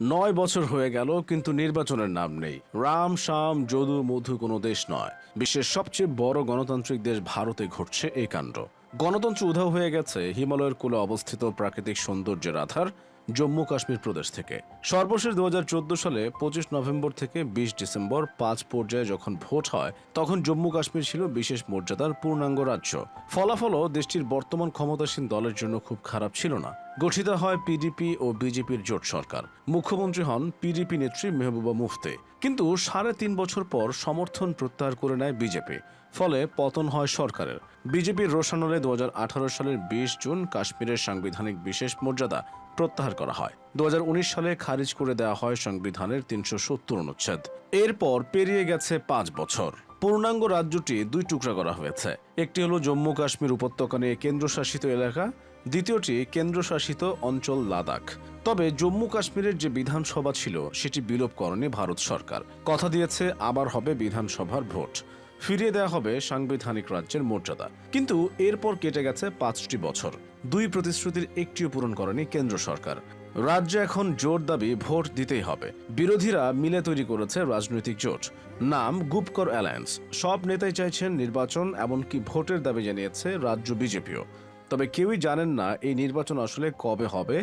নয় বছর হয়ে গেল, কিন্তু নির্বাচনের নাম নেই। রাম, শাম, যদু, মধু কোনো দেশ নয়। বিশ্বের সবচেয়ে বড় গণতান্ত্রিক দেশ ভারতে ঘটছে এই কাণ্ড। গণতন্ত্র উধাও হয়ে গেছে হিমালয়ের কোলে অবস্থিত প্রাকৃতিক সৌন্দর্যের আধার জম্মু কাশ্মীর প্রদেশ থেকে। সর্বশেষ দু হাজার চোদ্দ সালে পঁচিশ নভেম্বর থেকে বিশ ডিসেম্বর পাঁচ পর্যায়ে যখন ভোট হয়, তখন জম্মু কাশ্মীর ছিল বিশেষ মর্যাদার পূর্ণাঙ্গ রাজ্য। ফলাফলও দেশটির বর্তমান ক্ষমতাসীন দলের জন্য খুব খারাপ ছিল না। গঠিত হয় পিডিপি ও বিজেপির জোট সরকার। মুখ্যমন্ত্রী হন পিডিপি নেত্রী মেহবুবা মুফতি। কিন্তু সাড়ে তিন বছর পর সমর্থন প্রত্যাহার করে নেয় বিজেপি ফলে পতন হয় সরকারের। বিজেপির রোশানলে দু সালের বিশ জুন কাশ্মীরের সাংবিধানিক বিশেষ মর্যাদা প্রত্যাহার করা হয়। দু হাজার উনিশ সালে খারিজ করে দেওয়া হয় সংবিধানের তিনশো সত্তর অনুচ্ছেদ। এরপর পেরিয়ে গেছে পাঁচ বছর। পূর্ণাঙ্গ রাজ্যটি দুই টুকরা করা হয়েছে। একটি হলো জম্মু কাশ্মীর উপত্যকা নিয়ে কেন্দ্রশাসিত এলাকা দ্বিতীয়টি কেন্দ্রশাসিত অঞ্চল লাদাখ। তবে জম্মু কাশ্মীরের যে বিধানসভা ছিল, সেটি বিলোপ করেনি ভারত সরকার। কথা দিয়েছে, আবার হবে বিধানসভার ভোট। ফিরিয়ে দেওয়া হবে সাংবিধানিক রাজ্যের মর্যাদা। কিন্তু এরপর কেটে গেছে পাঁচটি বছর। দুই প্রতিশ্রুতির একটিও পূরণ করেনি কেন্দ্র সরকার। রাজ্যে এখন জোর দাবি ভোট দিতেই হবে। বিরোধীরা মিলে তৈরি করেছে রাজনৈতিক জোট। নাম গুপকর অ্যালায়েন্স। সব নেতাই চাইছেন নির্বাচন, এমনকি ভোটের দাবি জানিয়েছে রাজ্য বিজেপিও। তবে কেউই জানেন না এই নির্বাচন আসলে কবে হবে,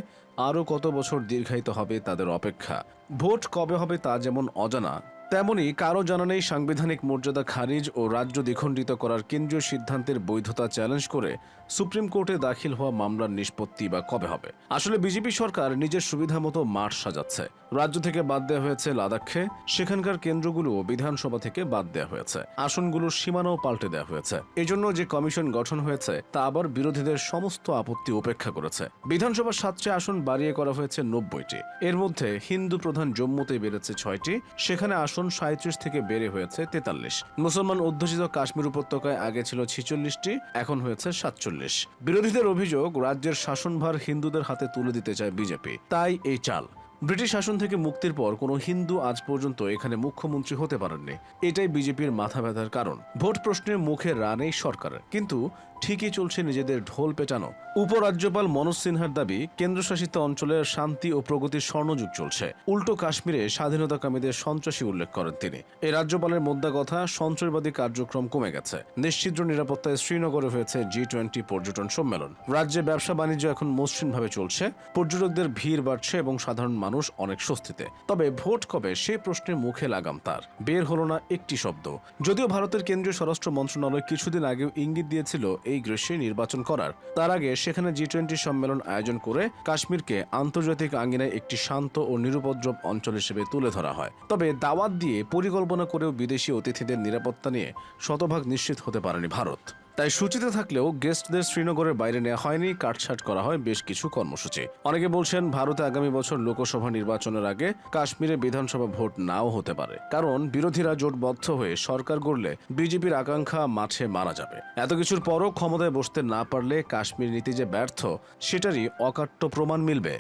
আরও কত বছর দীর্ঘায়িত হবে তাদের অপেক্ষা। ভোট কবে হবে তা যেমন অজানা তেমনি কারও জানা নেই সাংবিধানিক মর্যাদা খারিজ ও রাজ্য দ্বিখণ্ডিত করার কেন্দ্রীয় সিদ্ধান্তের বৈধতা চ্যালেঞ্জ করে সুপ্রিম কোর্টে দাখিল হওয়া মামলার নিষ্পত্তি বা কবে হবে? আসলে বিজেপি সরকার নিজের সুবিধা মতো মাঠ সাজাচ্ছে। রাজ্য থেকে বাদ দেওয়া হয়েছে লাদাখে, সেখানকার কেন্দ্রগুলো বিধানসভা থেকে বাদ দেওয়া হয়েছে। আসনগুলোর সীমানাও পাল্টে দেওয়া হয়েছে। এজন্য যে কমিশন গঠন হয়েছে, তা আবার বিরোধীদের সমস্ত আপত্তি উপেক্ষা করেছে। বিধানসভার সাতটি আসন বাড়িয়ে করা হয়েছে নব্বইটি। এর মধ্যে হিন্দু প্রধান জম্মুতে বেড়েছে ছয়টি, সেখানে আসন সাঁত্রিশ থেকে বেড়ে হয়েছে তেতাল্লিশ। মুসলমান অধ্যুষিত কাশ্মীর উপত্যকায় আগে ছিল ছিচল্লিশটি, এখন হয়েছে সাতচল্লিশ। বিরোধীদের অভিযোগ, রাজ্যের শাসনভার হিন্দুদের হাতে তুলে দিতে চায় বিজেপি। তাই এই চাল। ব্রিটিশ শাসন থেকে মুক্তির পর কোনো হিন্দু আজ পর্যন্ত এখানে মুখ্যমন্ত্রী হতে পারেননি। এটাই বিজেপির মাথা ব্যথার কারণ। ভোট প্রশ্নের মুখে রানেই সরকারের কিন্তু ঠিকই চলছে নিজেদের ঢোল পেটানো উপরাজ্যপাল মনোজ সিনহার দাবি, কেন্দ্রশাসিত অঞ্চলের শান্তি ও প্রগতির স্বর্ণযুগ চলছে। উল্টো কাশ্মীরে স্বাধীনতাকামীদের সন্ত্রাসী উল্লেখ করেন তিনি। এই রাজ্যপালের মোদ্দা কথা, সন্ত্রাসবাদী কার্যক্রম কমে গেছে। নিশ্চিদ্র নিরাপত্তায় শ্রীনগরে হয়েছে জি টোয়েন্টি পর্যটন সম্মেলন। রাজ্যে ব্যবসা বাণিজ্য এখন মসৃণভাবে চলছে। পর্যটকদের ভিড় বাড়ছে এবং সাধারণ মানুষ অনেক স্বস্তিতে। তবে ভোট কবে সে প্রশ্নে মুখে লাগাম তার। বের হলো না একটি শব্দ। যদিও ভারতের কেন্দ্রীয় স্বরাষ্ট্র মন্ত্রণালয় কিছুদিন আগেও ইঙ্গিত দিয়েছিল এই গ্রীষ্মে নির্বাচন করার। তার আগে সেখানে জি টোয়েন্টি সম্মেলন আয়োজন করে কাশ্মীরকে আন্তর্জাতিক আঙ্গিনায় একটি শান্ত ও নিরুপদ্রব অঞ্চল হিসেবে তুলে ধরা হয়। তবে দাওয়াত দিয়ে পরিকল্পনা করেও বিদেশি অতিথিদের নিরাপত্তা নিয়ে শতভাগ নিশ্চিত হতে পারেনি ভারত। তাই সূচিতে থাকলেও গেস্টদের শ্রীনগরের বাইরে নেওয়া হয়নি, কাটছাট করা হয় বেশ কিছু কর্মসূচি। অনেকে বলছেন ভারতে আগামী বছর লোকসভা নির্বাচনের আগে কাশ্মীরে বিধানসভা ভোট নাও হতে পারে। কারণ বিরোধীরা জোটবদ্ধ হয়ে সরকার গড়লে বিজেপির আকাঙ্ক্ষা মাঠে মারা যাবে। এত কিছুর পরও ক্ষমতায় বসতে না পারলে কাশ্মীর নীতি যে ব্যর্থ, সেটারই অকাট্য প্রমাণ মিলবে।